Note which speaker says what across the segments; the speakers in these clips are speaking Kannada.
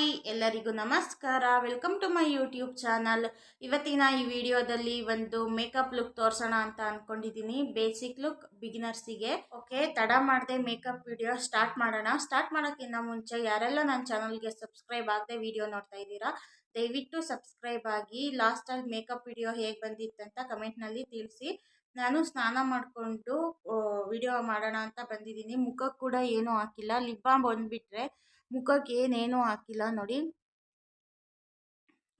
Speaker 1: ಹಾಯ್ ಎಲ್ಲರಿಗೂ ನಮಸ್ಕಾರ. Welcome to my YouTube channel ಇವತ್ತಿನ ಈ ವಿಡಿಯೋದಲ್ಲಿ ಒಂದು ಮೇಕಪ್ ಲುಕ್ ತೋರಿಸೋಣ ಅಂತ ಅಂದ್ಕೊಂಡಿದ್ದೀನಿ ಬೇಸಿಕ್ ಲುಕ್ ಬಿಗಿನರ್ಸಿಗೆ ಓಕೆ ತಡ ಮಾಡದೆ ಮೇಕಪ್ ವಿಡಿಯೋ ಸ್ಟಾರ್ಟ್ ಮಾಡೋಣ. ಸ್ಟಾರ್ಟ್ ಮಾಡೋಕ್ಕಿಂತ ಮುಂಚೆ ಯಾರೆಲ್ಲ ನನ್ನ ಚಾನಲ್ಗೆ ಸಬ್ಸ್ಕ್ರೈಬ್ ಆಗದೆ ವಿಡಿಯೋ ನೋಡ್ತಾ ಇದ್ದೀರಾ, ದಯವಿಟ್ಟು ಸಬ್ಸ್ಕ್ರೈಬ್ ಆಗಿ ಲಾಸ್ಟಲ್ಲಿ ಮೇಕಪ್ ವಿಡಿಯೋ ಹೇಗೆ ಬಂದಿತ್ತಂತ ಕಮೆಂಟ್ನಲ್ಲಿ ತಿಳಿಸಿ. ನಾನು ಸ್ನಾನ ಮಾಡಿಕೊಂಡು ವಿಡಿಯೋ ಮಾಡೋಣ ಅಂತ ಬಂದಿದ್ದೀನಿ ಮುಖಕ್ಕೆ ಕೂಡ ಏನೂ ಹಾಕಿಲ್ಲ. ಲಿಪ್ ಬಾಮ್ ಬಂದುಬಿಟ್ರೆ ಮುಖಕ್ಕೆ ಏನೇನೂ ಹಾಕಿಲ್ಲ ನೋಡಿ.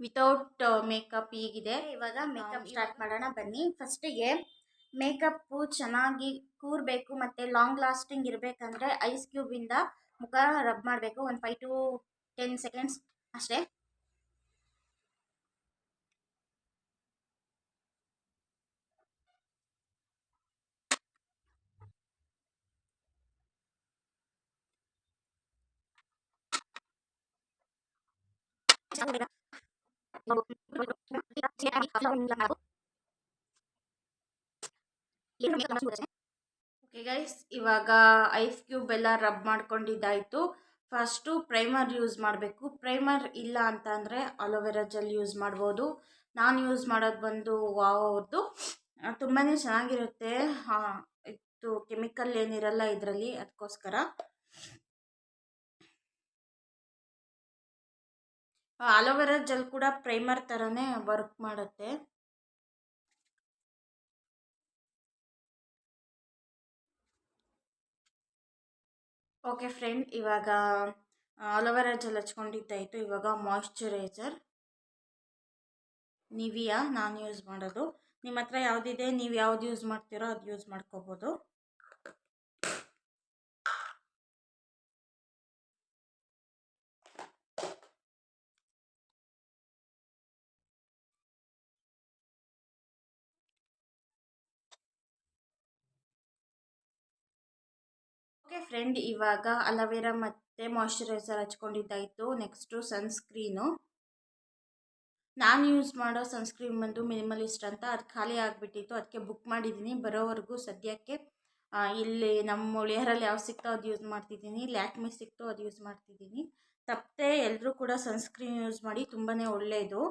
Speaker 1: ವಿತೌಟ್ ಮೇಕಪ್ ಈಗಿದೆ ಇವಾಗ ಮೇಕಪ್ ಸ್ಟಾರ್ಟ್ ಮಾಡೋಣ ಬನ್ನಿ. ಫಸ್ಟಿಗೆ ಮೇಕಪ್ಪು ಚೆನ್ನಾಗಿ ಕೂರಬೇಕು ಮತ್ತು ಲಾಂಗ್ ಲಾಸ್ಟಿಂಗ್ ಇರಬೇಕಂದ್ರೆ ಐಸ್ ಕ್ಯೂಬಿಂದ ಮುಖ ರಬ್ ಮಾಡಬೇಕು. ಒಂದು ಫೈವ್ ಟು ಟೆನ್ ಸೆಕೆಂಡ್ಸ್ ಅಷ್ಟೇ. ಓಕೆ ಗೈಸ್ ಇವಾಗ ಐಸ್ ಕ್ಯೂಬ್ ಎಲ್ಲ ರಬ್ ಮಾಡ್ಕೊಂಡಿದ್ದಾಯಿತು. ಫಸ್ಟು ಪ್ರೈಮರ್ ಯೂಸ್ ಮಾಡಬೇಕು. ಪ್ರೈಮರ್ ಇಲ್ಲ ಅಂತ ಅಂದರೆ ಅಲೋವೆರಾ ಜೆಲ್ ಯೂಸ್ ಮಾಡ್ಬೋದು. ನಾನು ಯೂಸ್ ಮಾಡೋದು ಬಂದು ವಾವ್ ಅವ್ರದ್ದು ತುಂಬಾ ಚೆನ್ನಾಗಿರುತ್ತೆ. ಇದು ಕೆಮಿಕಲ್ ಏನಿರಲ್ಲ ಇದರಲ್ಲಿ ಅದಕ್ಕೋಸ್ಕರ ಅಲೋವೆರಾ ಜೆಲ್ ಕೂಡ ಪ್ರೈಮರ್ ಥರನೇ ವರ್ಕ್ ಮಾಡುತ್ತೆ. ಓಕೆ ಫ್ರೆಂಡ್, ಇವಾಗ ಅಲೋವೆರಾ ಜೆಲ್ ಹಚ್ಕೊಂಡಿದ್ದಾಯಿತು ಇವಾಗ ಮಾಯಿಶ್ಚರೈಸರ್. ನಿವಿಯಾ, ನಾನು ಯೂಸ್ ಮಾಡೋದು. ನಿಮ್ಮ ಹತ್ರ ಯಾವುದಿದೆ, ನೀವು ಯಾವ್ದು ಯೂಸ್ ಮಾಡ್ತೀರೋ ಅದು ಯೂಸ್ ಮಾಡ್ಕೋಬೋದು. ಓಕೆ ಫ್ರೆಂಡ್, ಇವಾಗ ಅಲೋವೆರಾ ಮತ್ತು ಮಾಯ್ಶ್ಚರೈಸರ್ ಹಚ್ಕೊಂಡಿದ್ದಾಯಿತು. Next sunscreen. ನಾನು ಯೂಸ್ ಮಾಡೋ ಸನ್ಸ್ಕ್ರೀನ್ ಬಂದು ಮಿನಿಮಲಿಸ್ಟ್ ಅಂತ. ಅದು ಖಾಲಿ ಆಗಿಬಿಟ್ಟಿತ್ತು. ಅದಕ್ಕೆ ಬುಕ್ ಮಾಡಿದ್ದೀನಿ. ಬರೋವರೆಗೂ ಸದ್ಯಕ್ಕೆ ಇಲ್ಲಿ ನಮ್ಮ ಉಳಿಯರಲ್ಲಿ ಯಾವ ಸಿಕ್ತೋ ಅದು ಯೂಸ್ ಮಾಡ್ತಿದ್ದೀನಿ. ಲ್ಯಾಕ್ಮಿ ಸಿಕ್ತೋ ಅದು ಯೂಸ್ ಮಾಡ್ತಿದ್ದೀನಿ. ತಪ್ಪದೆ ಎಲ್ಲರೂ ಕೂಡ ಸನ್ಸ್ಕ್ರೀನ್ ಯೂಸ್ ಮಾಡಿ ತುಂಬಾ ಒಳ್ಳೆಯದು.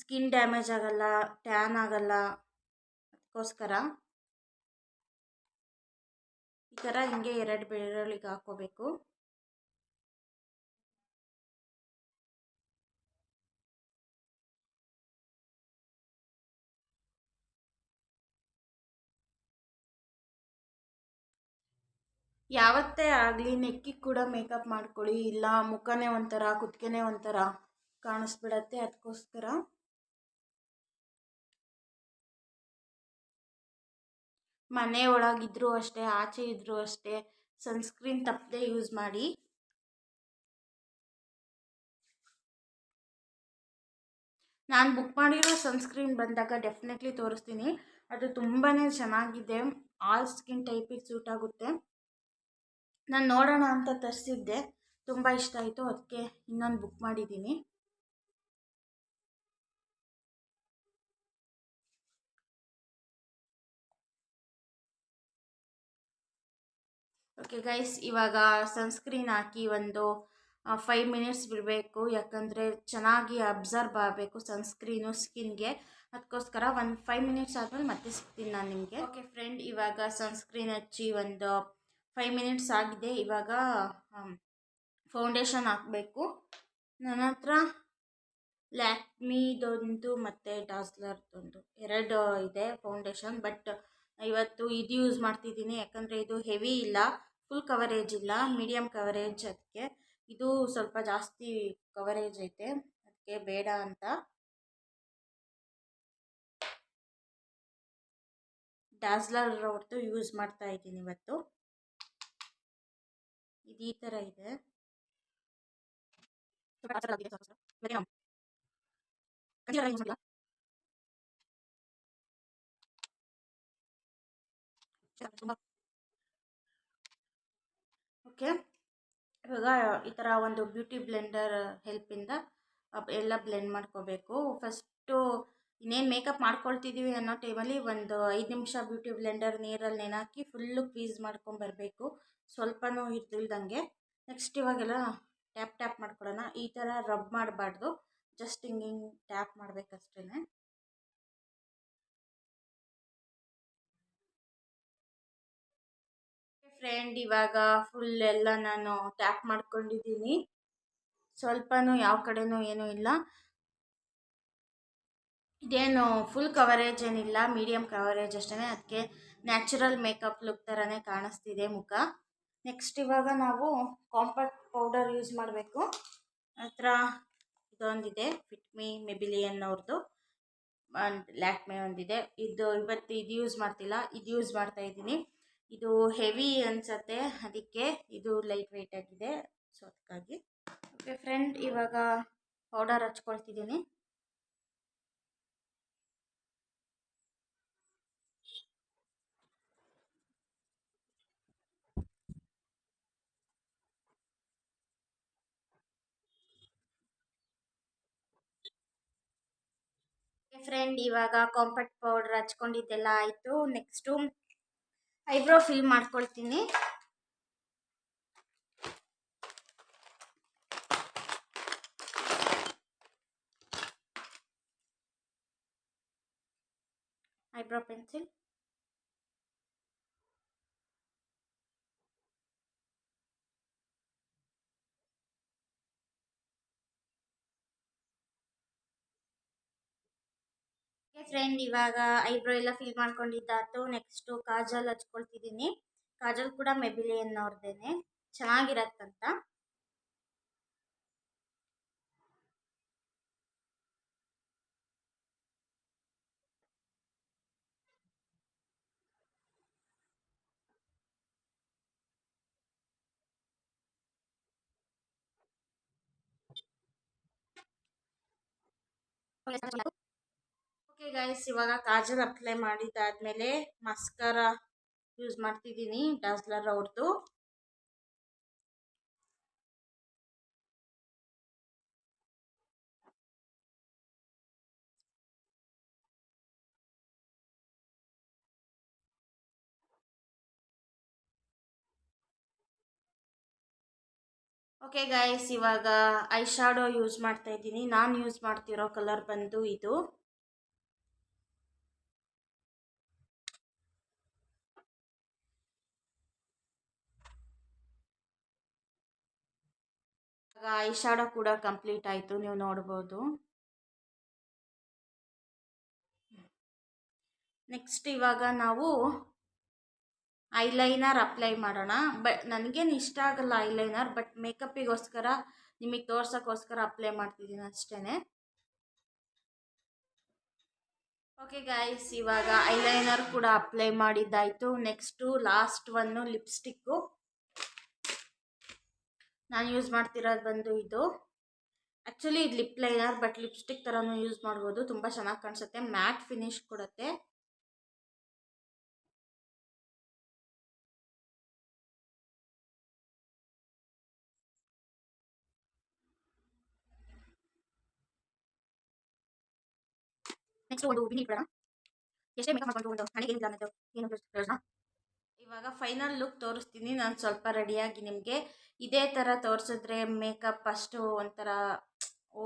Speaker 1: ಸ್ಕಿನ್ ಡ್ಯಾಮೇಜ್ ಆಗಲ್ಲ, ಟ್ಯಾನ್ ಆಗಲ್ಲ. ಅದಕ್ಕೋಸ್ಕರ. ಈ ಥರ ಹಿಂಗೆ ಎರಡು ಬೆಳ್ಳುಳ್ಳಿಗೆ ಹಾಕೋಬೇಕು. ಯಾವತ್ತೇ ಆಗಲಿ ನೆಕ್ಕಿಗೆ ಕೂಡ ಮೇಕಪ್ ಮಾಡ್ಕೊಳ್ಳಿ. ಇಲ್ಲ ಮುಖನೇ ಒಂಥರ ಕುತ್ತಿಗೆನೇ ಒಂಥರ ಕಾಣಿಸ್ಬಿಡತ್ತೆ. ಅದಕ್ಕೋಸ್ಕರ ಮನೆ ಒಳಗಿದ್ರೂ ಅಷ್ಟೇ, ಆಚೆ ಇದ್ದರೂ ಅಷ್ಟೇ, ಸನ್ಸ್ಕ್ರೀನ್ ತಪ್ಪದೆ ಯೂಸ್ ಮಾಡಿ. ನಾನು ಬುಕ್ ಮಾಡಿರೋ ಸನ್ಸ್ಕ್ರೀನ್ ಬಂದಾಗ ಡೆಫಿನೆಟ್ಲಿ ತೋರಿಸ್ತೀನಿ. ಅದು ತುಂಬಾ ಚೆನ್ನಾಗಿದೆ. ಆಲ್ ಸ್ಕಿನ್ ಟೈಪಿಗೆ ಸೂಟ್ ಆಗುತ್ತೆ. ನಾನು ನೋಡೋಣ ಅಂತ ತರಿಸಿದ್ದೆ. ತುಂಬ ಇಷ್ಟ ಆಯಿತು. ಅದಕ್ಕೆ ಇನ್ನೊಂದು ಬುಕ್ ಮಾಡಿದ್ದೀನಿ. ಓಕೆ ಗೈಸ್ ಇವಾಗ ಸನ್ಸ್ಕ್ರೀನ್ ಹಾಕಿ ಒಂದು ಫೈವ್ ಮಿನಿಟ್ಸ್ ಬಿಡಬೇಕು. ಯಾಕಂದರೆ ಚೆನ್ನಾಗಿ ಅಬ್ಸರ್ವ್ ಆಗಬೇಕು ಸನ್ಸ್ಕ್ರೀನು ಸ್ಕಿನ್ಗೆ ಅದಕ್ಕೋಸ್ಕರ ಒಂದು ಫೈವ್ ಮಿನಿಟ್ಸ್ ಆದಮೇಲೆ ಮತ್ತೆ ಸಿಗ್ತೀನಿ ನಾನು ನಿಮಗೆ. ಓಕೆ ಫ್ರೆಂಡ್ ಇವಾಗ ಸನ್ಸ್ಕ್ರೀನ್ ಹಚ್ಚಿ ಒಂದು ಫೈವ್ ಮಿನಿಟ್ಸ್ ಆಗಿದೆ. ಇವಾಗ ಫೌಂಡೇಶನ್ ಹಾಕಬೇಕು. ನನ್ನ ಹತ್ರ ಲ್ಯಾಕ್ಮಿದೊಂದು ಮತ್ತು ಡಾಸ್ಲರ್ದೊಂದು ಎರಡು ಇದೆ ಫೌಂಡೇಶನ್ ಬಟ್ ಇವತ್ತು ಇದು ಯೂಸ್ ಮಾಡ್ತಿದ್ದೀನಿ. ಯಾಕಂದರೆ ಇದು ಹೆವಿ ಇಲ್ಲ. ಫುಲ್ ಕವರೇಜ್ ಇಲ್ಲ ಮೀಡಿಯಮ್ ಕವರೇಜ್ ಅದಕ್ಕೆ ಇದು ಸ್ವಲ್ಪ ಜಾಸ್ತಿ ಕವರೇಜ್ ಐತೆ ಅದಕ್ಕೆ ಬೇಡ ಅಂತ. ಡಾಸ್ಲರ್ ಅವ್ರದ್ದು ಯೂಸ್ ಮಾಡ್ತಾ ಇದ್ದೀನಿ ಇವತ್ತು. ಇದು ಈ ಥರ ಇದೆ. ಓಕೆ ಇವಾಗ ಈ ಥರ ಒಂದು ಬ್ಯೂಟಿ ಬ್ಲೆಂಡರ್ ಹೆಲ್ಪಿಂದ ಎಲ್ಲ ಬ್ಲೆಂಡ್ ಮಾಡ್ಕೋಬೇಕು. ಫಸ್ಟು ಇನ್ನೇನು ಮೇಕಪ್ ಮಾಡ್ಕೊಳ್ತಿದ್ದೀವಿ ಅನ್ನೋ ಟೈಮಲ್ಲಿ ಒಂದು ಐದು ನಿಮಿಷ ಬ್ಯೂಟಿ ಬ್ಲೆಂಡರ್ ನೀರಲ್ಲಿ ನೆನಾಕಿ ಫುಲ್ಲು ಕ್ವೀಸ್ ಮಾಡ್ಕೊಂಬರಬೇಕು ಸ್ವಲ್ಪನೂ ಇರ್ದಿಲ್ದಂಗೆ. ನೆಕ್ಸ್ಟ್ ಇವಾಗೆಲ್ಲ ಟ್ಯಾಪ್ ಟ್ಯಾಪ್ ಮಾಡ್ಕೊಳ್ಳೋಣ ಈ ಥರ ರಬ್ ಮಾಡಬಾರ್ದು. ಜಸ್ಟ್ ಹಿಂಗೆ ಹಿಂಗೆ ಟ್ಯಾಪ್ ಮಾಡಬೇಕಷ್ಟೇ ಫ್ರೆಂಡ್ ಇವಾಗ ಫುಲ್ ಎಲ್ಲ ನಾನು ಟ್ಯಾಪ್ ಮಾಡ್ಕೊಂಡಿದ್ದೀನಿ. ಸ್ವಲ್ಪನೂ ಯಾವ ಕಡೆನೂ ಏನೂ ಇಲ್ಲ. ಇದೇನು ಫುಲ್ ಕವರೇಜ್ ಏನಿಲ್ಲ ಮೀಡಿಯಮ್ ಕವರೇಜ್ ಅಷ್ಟೇ ಅದಕ್ಕೆ ನ್ಯಾಚುರಲ್ ಮೇಕಪ್ ಲುಕ್ ಥರನೇ ಕಾಣಿಸ್ತಿದೆ ಮುಖ. ನೆಕ್ಸ್ಟ್ ಇವಾಗ ನಾವು ಕಾಂಪ್ಯಾಕ್ಟ್ ಪೌಡರ್ ಯೂಸ್ ಮಾಡಬೇಕು. ಹತ್ರ ಇದೊಂದಿದೆ ಫಿಟ್ಮಿ ಮೆಬಿಲಿಯನ್ ಅವ್ರದ್ದು ಲ್ಯಾಕ್ಮೆ ಒಂದಿದೆ. ಇದು ಇವತ್ತು ಇದು ಯೂಸ್ ಮಾಡ್ತಿಲ್ಲ, ಇದು ಯೂಸ್ ಮಾಡ್ತಾ ಇದ್ದೀನಿ. ಇದು ಹೆವಿ ಅನ್ಸತ್ತೆ. ಅದಕ್ಕೆ ಇದು ಲೈಟ್ ವೆಯ್ಟ್ ಆಗಿದೆ. ಸೊ ಅದಕ್ಕಾಗಿ ಓಕೆ ಫ್ರೆಂಡ್, ಇವಾಗ ಪೌಡರ್ ಹಚ್ಕೊಳ್ತಿದ್ದೀನಿ. ಫ್ರೆಂಡ್, ಇವಾಗ ಕಾಂಪ್ಯಾಕ್ಟ್ ಪೌಡರ್ ಹಚ್ಕೊಂಡಿದ್ದೆಲ್ಲ ಆಯಿತು. ನೆಕ್ಸ್ಟು ಐಬ್ರೋ ಫಿಲ್ ಮಾಡ್ಕೊಳ್ತೀನಿ. ಐಬ್ರೋ ಪೆನ್ಸಿಲ್ ಫ್ರೆಂಡ್ ಇವಾಗ ಐಬ್ರೋ ಎಲ್ಲ ಫಿಲ್ ಮಾಡ್ಕೊಂಡಿದ್ದಾತು ನೆಕ್ಸ್ಟು ಕಾಜಲ್ ಹಚ್ಕೊಳ್ತಿದ್ದೀನಿ ಕಾಜಲ್ ಕೂಡ ಮೆಬಿಲಿಯನ್ ಅವ್ರದ್ದೇನೆ ಚೆನ್ನಾಗಿರತ್ತಂತ. ಓಕೆ ಗೈಸ್ ಇವಾಗ ಕಾಜಲ್ ಅಪ್ಲೈ ಮಾಡಿದ್ದಾದ್ಮೇಲೆ ಮಸ್ಕರ ಯೂಸ್ ಮಾಡ್ತಿದ್ದೀನಿ ಡಾಸ್ಲರ್ ಅವ್ರದ್ದು ಓಕೆ ಗೈಸ್ ಇವಾಗ ಐ ಶಾಡೋ ಯೂಸ್ ಮಾಡ್ತಾ ಇದ್ದೀನಿ. ನಾನು ಯೂಸ್ ಮಾಡ್ತಿರೋ ಕಲರ್ ಬಂದು ಇದು. ಐ ಶಾಡೋ ಕೂಡ ಕಂಪ್ಲೀಟ್ ಆಯಿತು, ನೀವು ನೋಡ್ಬೋದು. ನೆಕ್ಸ್ಟ್ ಇವಾಗ ನಾವು ಐಲೈನರ್ ಅಪ್ಲೈ ಮಾಡೋಣ. ಬಟ್ ನನಗೇನು ಇಷ್ಟ ಆಗಲ್ಲ ಐಲೈನರ್, ಬಟ್ ಮೇಕಪ್ಪಿಗೋಸ್ಕರ, ನಿಮಗೆ ತೋರ್ಸೋಕ್ಕೋಸ್ಕರ ಅಪ್ಲೈ ಮಾಡ್ತಿದ್ದೀನಿ ಅಷ್ಟೇ ಓಕೆ ಗಾಯ್ಸ್ ಇವಾಗ ಐಲೈನರ್ ಕೂಡ ಅಪ್ಲೈ ಮಾಡಿದ್ದಾಯಿತು. ನೆಕ್ಸ್ಟು ಲಾಸ್ಟ್ ಒನ್ನು ಲಿಪ್ಸ್ಟಿಕ್ಕು ನಾನು ಯೂಸ್ ಮಾಡ್ತಿರೋದು ಬಂದು ಇದು. ಆ್ಯಕ್ಚುಲಿ ಇದು ಲಿಪ್ ಲೈನರ್ ಬಟ್ ಲಿಪ್ಸ್ಟಿಕ್ ಥರನೂ ಯೂಸ್ ಮಾಡ್ಬೋದು. ತುಂಬ ಚೆನ್ನಾಗಿ ಕಾಣಿಸುತ್ತೆ. ಮ್ಯಾಟ್ ಫಿನಿಶ್ ಕೊಡುತ್ತೆ. ನೆಕ್ಸ್ಟ್ ಒಂದು ಬಿನಿ ಇಟ್ಬಿಡೋಣ ಎಷ್ಟೇ ಮೇಕಪ್ ಮಾಡ್ಕೊಂಡು ಒಂದು ಹಣೆಗೆ ಏನಿಲ್ಲ ಅನ್ನೋದು. ಏನು ಪ್ರಯೋಜನ? ಇವಾಗ ಫೈನಲ್ ಲುಕ್ ತೋರಿಸ್ತೀನಿ. ನಾನು ಸ್ವಲ್ಪ ರೆಡಿಯಾಗಿ ನಿಮಗೆ ಇದೇ ಥರ ತೋರಿಸಿದ್ರೆ ಮೇಕಪ್ ಅಷ್ಟು ಒಂಥರ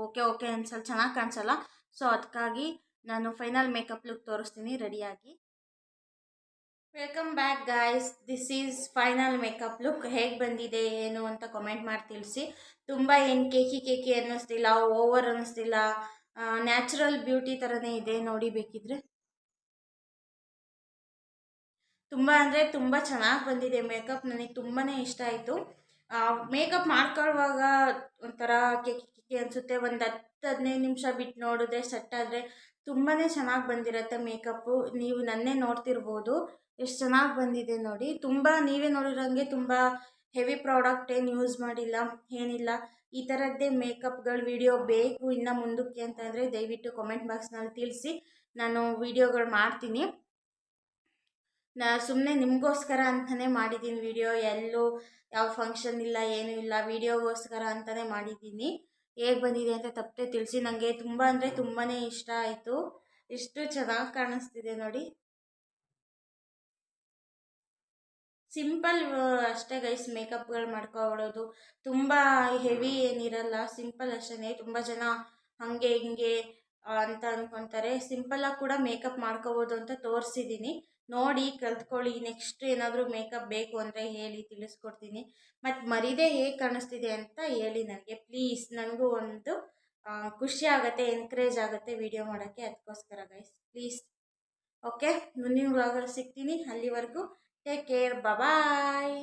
Speaker 1: ಓಕೆ ಓಕೆ ಅನ್ಸಲ್ಲ, ಚೆನ್ನಾಗಿ ಕಾಣಿಸಲ್ಲ. ಸೊ ಅದಕ್ಕಾಗಿ ನಾನು ಫೈನಲ್ ಮೇಕಪ್ ಲುಕ್ ತೋರಿಸ್ತೀನಿ ರೆಡಿಯಾಗಿ welcome back guys this is final makeup look ಹೇಗೆ ಬಂದಿದೆ, ಏನು ಅಂತ ಕಮೆಂಟ್ ಮಾಡಿ ತಿಳಿಸಿ. ತುಂಬ ಏನು ಕೇಕಿ ಕೇಕಿ ಅನ್ನಿಸ್ತಿಲ್ಲ ಓವರ್ ಅನ್ನಿಸ್ತಿಲ್ಲ. ನ್ಯಾಚುರಲ್ ಬ್ಯೂಟಿ ಥರನೇ ಇದೆ, ನೋಡಿ ಬೇಕಿದ್ರೆ. ತುಂಬ ಅಂದರೆ ತುಂಬ ಚೆನ್ನಾಗಿ ಬಂದಿದೆ ಮೇಕಪ್ ನನಗೆ ತುಂಬಾ ಇಷ್ಟ ಆಯಿತು. ಮೇಕಪ್ ಮಾಡ್ಕೊಳ್ಳುವಾಗ ಒಂಥರ ಕೆಕಿ ಕಿಕ್ಕಿ ಅನಿಸುತ್ತೆ. ಒಂದು ಹತ್ತು ಹದಿನೈದು ನಿಮಿಷ ಬಿಟ್ಟು ನೋಡಿದ್ರೆ ಸೆಟ್ ಆದರೆ ತುಂಬಾ ಚೆನ್ನಾಗಿ ಬಂದಿರತ್ತೆ ಮೇಕಪ್ಪು ನೀವು ನನ್ನೇ ನೋಡ್ತಿರ್ಬೋದು. ಎಷ್ಟು ಚೆನ್ನಾಗಿ ಬಂದಿದೆ ನೋಡಿ. ತುಂಬ ನೀವೇ ನೋಡಿರೋಂಗೆ ತುಂಬ ಹೆವಿ ಪ್ರಾಡಕ್ಟ್ ಏನು ಯೂಸ್ ಮಾಡಿಲ್ಲ, ಏನಿಲ್ಲ. ಈ ಥರದ್ದೇ ಮೇಕಪ್ಗಳು ವಿಡಿಯೋ ಬೇಕು ಇನ್ನು ಮುಂದಕ್ಕೆ ಅಂತಂದರೆ ದಯವಿಟ್ಟು ಕಾಮೆಂಟ್ ಬಾಕ್ಸ್ನಲ್ಲಿ ತಿಳಿಸಿ. ನಾನು ವಿಡಿಯೋಗಳು ಮಾಡ್ತೀನಿ. ನಾ ಸುಮ್ಮನೆ ನಿಮಗೋಸ್ಕರ ಅಂತಲೇ ಮಾಡಿದ್ದೀನಿ ವಿಡಿಯೋ ಎಲ್ಲೂ ಯಾವ ಫಂಕ್ಷನ್ ಇಲ್ಲ, ಏನೂ ಇಲ್ಲ. ವಿಡಿಯೋಗೋಸ್ಕರ ಅಂತಲೇ ಮಾಡಿದ್ದೀನಿ ಹೇಗೆ ಬಂದಿದೆ ಅಂತ ತಪ್ಪದೆ ತಿಳಿಸಿ. ನನಗೆ ತುಂಬ ಅಂದರೆ ತುಂಬಾ ಇಷ್ಟ ಆಯಿತು. ಇಷ್ಟು ಚೆನ್ನಾಗಿ ಕಾಣಿಸ್ತಿದೆ ನೋಡಿ. ಸಿಂಪಲ್ ಅಷ್ಟೇ ಗೈಸ್ ಮೇಕಪ್ಗಳು ಮಾಡ್ಕೊಬಿಡೋದು ತುಂಬ ಹೆವಿ ಏನಿರಲ್ಲ. ಸಿಂಪಲ್ ಅಷ್ಟೇ ತುಂಬ ಜನ ಹಾಗೆ ಹಿಂಗೆ ಅಂತ ಅಂದ್ಕೊತಾರೆ ಸಿಂಪಲ್ಲಾಗಿ ಕೂಡ ಮೇಕಪ್ ಮಾಡ್ಕೋಬೋದು ಅಂತ ತೋರಿಸಿದ್ದೀನಿ ನೋಡಿ, ಕಲ್ತ್ಕೊಳ್ಳಿ. ನೆಕ್ಸ್ಟ್ ಏನಾದರೂ ಮೇಕಪ್ ಬೇಕು ಅಂದರೆ ಹೇಳಿ ತಿಳಿಸ್ಕೊಡ್ತೀನಿ. ಮತ್ತು ಮರಿದೇ ಹೇಗೆ ಕಾಣಿಸ್ತಿದೆ ಅಂತ ಹೇಳಿ ನನಗೆ. ಪ್ಲೀಸ್ ನನಗೂ ಒಂದು ಖುಷಿ ಆಗುತ್ತೆ ಎನ್ಕರೇಜ್ ಆಗುತ್ತೆ ವಿಡಿಯೋ ಮಾಡೋಕ್ಕೆ ಅದಕ್ಕೋಸ್ಕರ ಗೈಸ್ ಪ್ಲೀಸ್ ಓಕೆ ಮುಂದಿನ ವ್ಲಾಗಲ್ಲಿ ಸಿಗ್ತೀನಿ ಅಲ್ಲಿವರೆಗೂ. Take care bye